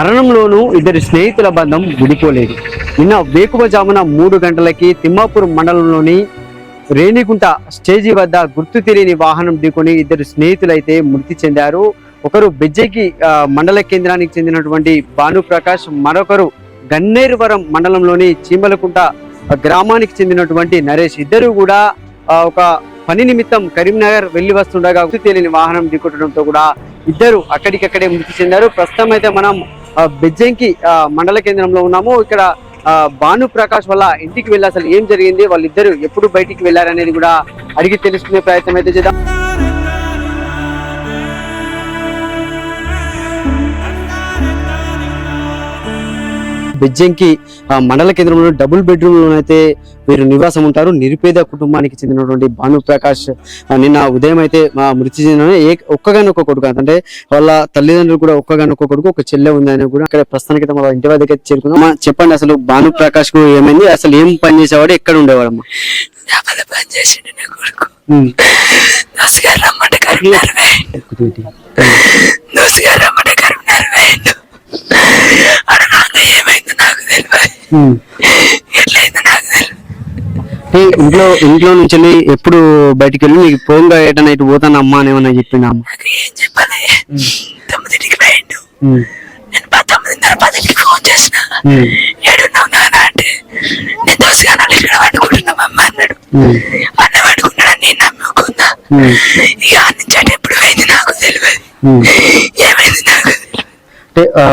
మరణంలోనూ ఇద్దరి స్నేహితుల బంధం విడిపోలేదు. నిన్న వేకువజామున మూడు గంటలకి తిమ్మాపూర్ మండలంలోని రేణిగుంట స్టేజీ వద్ద గుర్తు తెలియని వాహనం ఢీకొని ఇద్దరు స్నేహితులైతే మృతి చెందారు. ఒకరు బెజ్జకి మండల కేంద్రానికి చెందినటువంటి భానుప్రకాష్ మరొకరు గన్నేరువరం మండలంలోని చీమలకుంట గ్రామానికి చెందినటువంటి నరేష్. ఇద్దరు కూడా ఒక పని నిమిత్తం కరీంనగర్ వెళ్ళి వస్తుండగా గుర్తు తెలియని వాహనం ఢీకొట్టడంతో కూడా ఇద్దరు అక్కడికక్కడే మృతి చెందారు. ప్రస్తుతం అయితే మనం బెజ్జంకి మండల కేంద్రంలో ఉన్నాము. ఇక్కడ ఆ, భాను ప్రకాష్ వల్ల ఇంటికి వెళ్ళి అసలు ఏం జరిగింది? వాళ్ళిద్దరు ఎప్పుడు బయటికి వెళ్ళారనేది కూడా అడిగి తెలుసుకునే ప్రయత్నం అయితే చేద్దాం. బెజ్జంకి మండల కేంద్రంలో డబుల్ బెడ్రూమ్ లోనైతే వీరు నివాసం ఉంటారు. నిరుపేద కుటుంబానికి చెందినటువంటి భాను ప్రకాష్ నిన్న ఉదయం అయితే మా మృతి చెందిన ఏ ఒక్కగానొక్క కొడుకు. అంటే వాళ్ళ తల్లిదండ్రులు కూడా ఒక్కగానొక్క కొడుకు ఒక చెల్లె ఉందని కూడా ఇక్కడ ప్రస్తుతానికి అయితే మన ఇంటి వద్దకు అమ్మా, చెప్పండి అసలు భాను ప్రకాష్కు ఏమైంది? అసలు ఏం పని చేసేవాడు? ఎక్కడ ఉండేవాడమ్మా? చేపల పని చేసిండు నా కొడుకు. దోసగారు రమ్మంటే కరీంనగర్ వేయండు దోసగారు రమ్మంటే కరీంనగర్ వేయండు ఇంట్లో ఇంట్లో నుంచి వెళ్ళి ఎప్పుడు బయటికి వెళ్ళి నీకు పోంగా ఏటన్నా ఇటు పోతాను అమ్మా అని ఏమన్నా చెప్పిందా అమ్మ? నాకు ఏం చెప్పాలి? తొమ్మిదింటికి వేయండు నేను ప- తొమ్మిదిన్నర పదింటికి ఫోన్ చేసిన. ఏడున్నావు నాన్న అంటే నేను ఇక్కడ అమ్మ అన్నాడు. అన్న నేను నమ్ముకున్నా. ఇక ఆ నుంచి అటు ఎప్పుడు పోయింది నాకు తెలియదు. ఏమైంది నాకు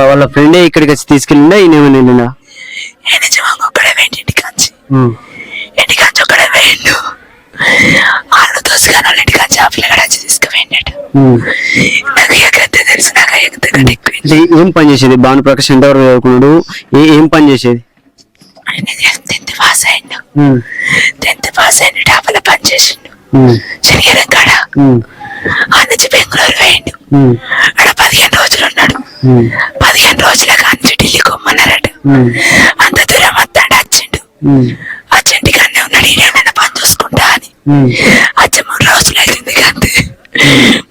వాళ్ళ ఫ్రెండే ఇక్కడికి వచ్చి తీసుకెళ్ళిందా? ఈయన ఏమైనా ఒక్కడే వేయండి ఇంటికాంచి ఇంటికాంచి ఒక్కడే వేయండు. వాళ్ళు దోసుగాను వాళ్ళ ఇంటికాంచి ఆ పిల్లగాడు వచ్చి తీసుకుపోయిండట. నాకు ఎక్కడితే తెలుసు? నాకు ఎక్కువ ఏం పని చేసేది? భాను ప్రకాష్ ఎంతవరకు చదువుకున్నాడు? ఏ పని చేసేది? ఆయన టెన్త్ పాస్ టెన్త్ పాస్ పని చేసిండు. కాడ ఆ నుంచి బెంగళూరు ఆడ పదిహేను రోజులు ఉన్నాడు. పదిహేను రోజుల కొమ్మన్నారట అంత దూరం వస్తాడు వచ్చిండు అచ్చంటి కన్నా ఉన్నాడు ఈయన పని చూసుకుంటా అని. అచ్చ మూడు రోజులు అవుతుంది కంటే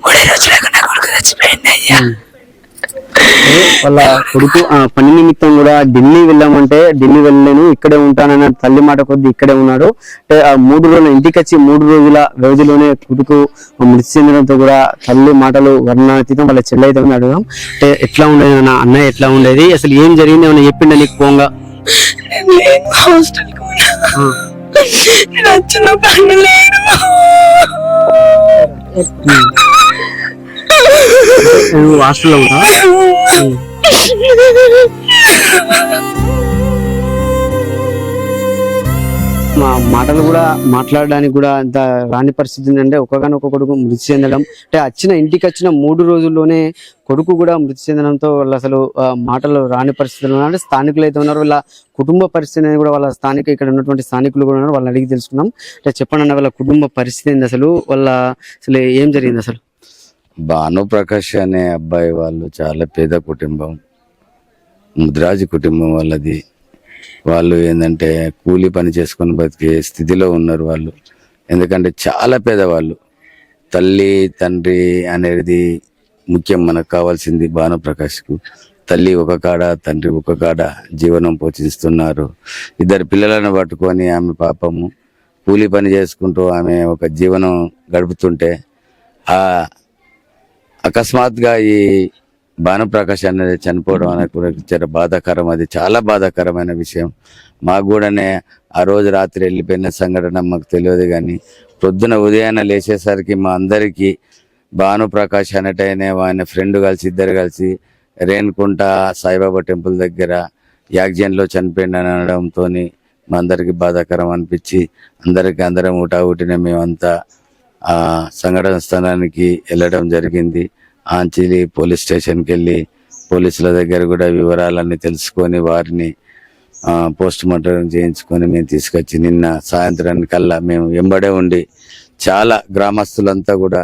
మూడే రోజులకు నా కొడుకు చచ్చిపోయింది అయ్యా వాళ్ళ కొడుకు ఆ, పని నిమిత్తం కూడా ఢిల్లీ వెళ్ళామంటే ఢిల్లీ వెళ్ళలేను ఇక్కడే ఉంటానన్న తల్లి మాట కొద్ది ఇక్కడే ఉన్నాడు. అంటే ఆ మూడు రోజుల ఇంటికి వచ్చి మూడు రోజుల వ్యవధిలోనే కొడుకు మృతి చెందడంతో కూడా తల్లి మాటలు వర్ణాతీతం. వాళ్ళ చెల్లి అయితే అడుగుదాం అంటే ఎట్లా ఉండేది అన్న అన్నయ్య ఎట్లా ఉండేది? అసలు ఏం జరిగింది? ఏమన్నా చెప్పిండ నీకు పోంగా హాస్టల్ పని నువ్వు హాస్టల్లో ఉన్నా మా మాటలు కూడా మాట్లాడడానికి కూడా అంత రాని పరిస్థితి ఉందంటే ఒక్కగానొక్క కొడుకు మృతి చెందడం. అంటే వచ్చిన ఇంటికి వచ్చిన మూడు రోజుల్లోనే కొడుకు కూడా మృతి చెందడంతో వాళ్ళు అసలు మాటలు రాని పరిస్థితులు ఉన్నారు. అంటే స్థానికులు అయితే ఉన్నారు వాళ్ళ కుటుంబ పరిస్థితి అనేది కూడా వాళ్ళ స్థానిక ఇక్కడ ఉన్నటువంటి స్థానికులు కూడా ఉన్నారు. వాళ్ళని అడిగి తెలుసుకున్నాం అంటే చెప్పండి అన్న వాళ్ళ కుటుంబ పరిస్థితి ఏంది అసలు? వాళ్ళ అసలు ఏం జరిగింది అసలు? భానుప్రకాష్ అనే అబ్బాయి వాళ్ళు చాలా పేద కుటుంబం ముద్రాజు కుటుంబం వాళ్ళది. వాళ్ళు ఏంటంటే కూలి పని చేసుకొని బతికే స్థితిలో ఉన్నారు వాళ్ళు. ఎందుకంటే చాలా పేదవాళ్ళు. తల్లి తండ్రి అనేది ముఖ్యం మనకు కావాల్సింది భానుప్రకాష్కు తల్లి ఒక కాడ తండ్రి ఒక కాడ జీవనం పోషిస్తున్నారు. ఇద్దరు పిల్లలను పట్టుకొని ఆమె పాపము కూలి పని చేసుకుంటూ ఆమె ఒక జీవనం గడుపుతుంటే ఆ అకస్మాత్గా ఈ భానుప్రకాష్ అనేది చనిపోవడం అనేది చాలా బాధాకరం. అది చాలా బాధాకరమైన విషయం. మాకు కూడానే ఆ రోజు రాత్రి వెళ్ళిపోయిన సంఘటన మాకు తెలియదు కానీ పొద్దున ఉదయాన్నే లేచేసరికి మా అందరికీ భానుప్రకాష్ అనేటైన ఆయన ఫ్రెండ్ కలిసి ఇద్దరు కలిసి రేణుకుంట సాయిబాబా టెంపుల్ దగ్గర యాక్సిడెంట్లో చనిపోయింది అనడంతో మా అందరికీ బాధాకరం అనిపించి అందరికీ అందరం ఊటా ఊటిన మేమంతా ఆ సంఘటన స్థలానికి వెళ్ళడం జరిగింది. ఆంచిలి పోలీస్ స్టేషన్కి వెళ్ళి పోలీసుల దగ్గర కూడా వివరాలన్నీ తెలుసుకొని వారిని పోస్ట్ మార్టం చేయించుకొని మేము తీసుకొచ్చి నిన్న సాయంత్రానికి కల్లా మేము వెంబడే ఉండి చాలా గ్రామస్తులంతా కూడా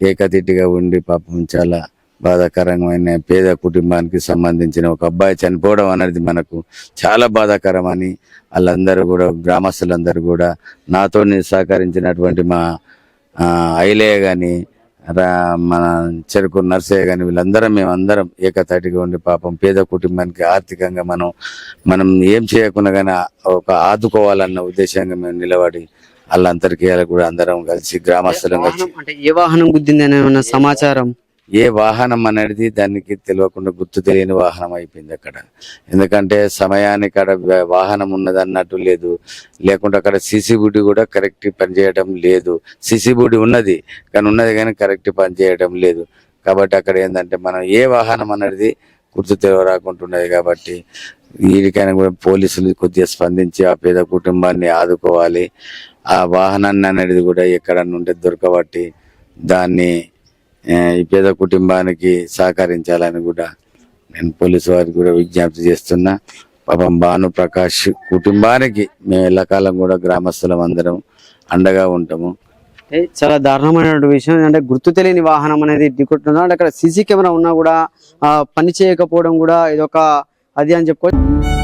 ఏకతిటిగా ఉండి పాపం చాలా బాధాకరమైన పేద కుటుంబానికి సంబంధించిన ఒక అబ్బాయి చనిపోవడం అనేది మనకు చాలా బాధాకరం అని వాళ్ళందరూ కూడా గ్రామస్తులందరూ కూడా నాతో సహకరించినటువంటి మా ఐలయ్య కానీ మన చెరుకు నర్సయ్య కానీ వీళ్ళందరం మేమందరం ఏకతాటిగా ఉండి పాపం పేద కుటుంబానికి ఆర్థికంగా మనం మనం ఏం చేయకుండా కానీ ఒక ఆదుకోవాలన్న ఉద్దేశంగా మేము నిలబడి వాళ్ళందరికీ కూడా అందరం కలిసి గ్రామస్తులం కలిసి అంటే ఏ వాహనం ఏమన్నా సమాచారం? ఏ వాహనం అనేది దానికి తెలియకుండా గుర్తు తెలియని వాహనం అయిపోయింది అక్కడ. ఎందుకంటే సమయానికి అక్కడ వాహనం ఉన్నది అన్నట్టు లేదు. లేకుంటే అక్కడ సీసీ కూడా కరెక్ట్ పనిచేయడం లేదు. సీసీ ఉన్నది కానీ ఉన్నది కానీ కరెక్ట్ పనిచేయడం లేదు. కాబట్టి అక్కడ ఏంటంటే మనం ఏ వాహనం అనేది గుర్తు తెలియరాకుంటున్నది కాబట్టి వీడికైనా కూడా పోలీసులు కొద్దిగా స్పందించి ఆ పేద కుటుంబాన్ని ఆదుకోవాలి. ఆ వాహనాన్ని అనేది కూడా ఎక్కడ నుండి దొరకబట్టి దాన్ని ఈ పేద కుటుంబానికి సహకరించాలని కూడా నేను పోలీసు వారికి కూడా విజ్ఞప్తి చేస్తున్నా. పాపం భాను ప్రకాష్ కుటుంబానికి మేము ఎల్లకాలం కూడా గ్రామస్తులం అందరం అండగా ఉంటాము. చాలా దారుణమైన విషయం. అంటే గుర్తు తెలియని వాహనం అనేది ఢీకొట్టున్నా అంటే అక్కడ సీసీ కెమెరా ఉన్నా కూడా పని చేయకపోవడం కూడా ఇదొక అది అని చెప్పుకోవచ్చు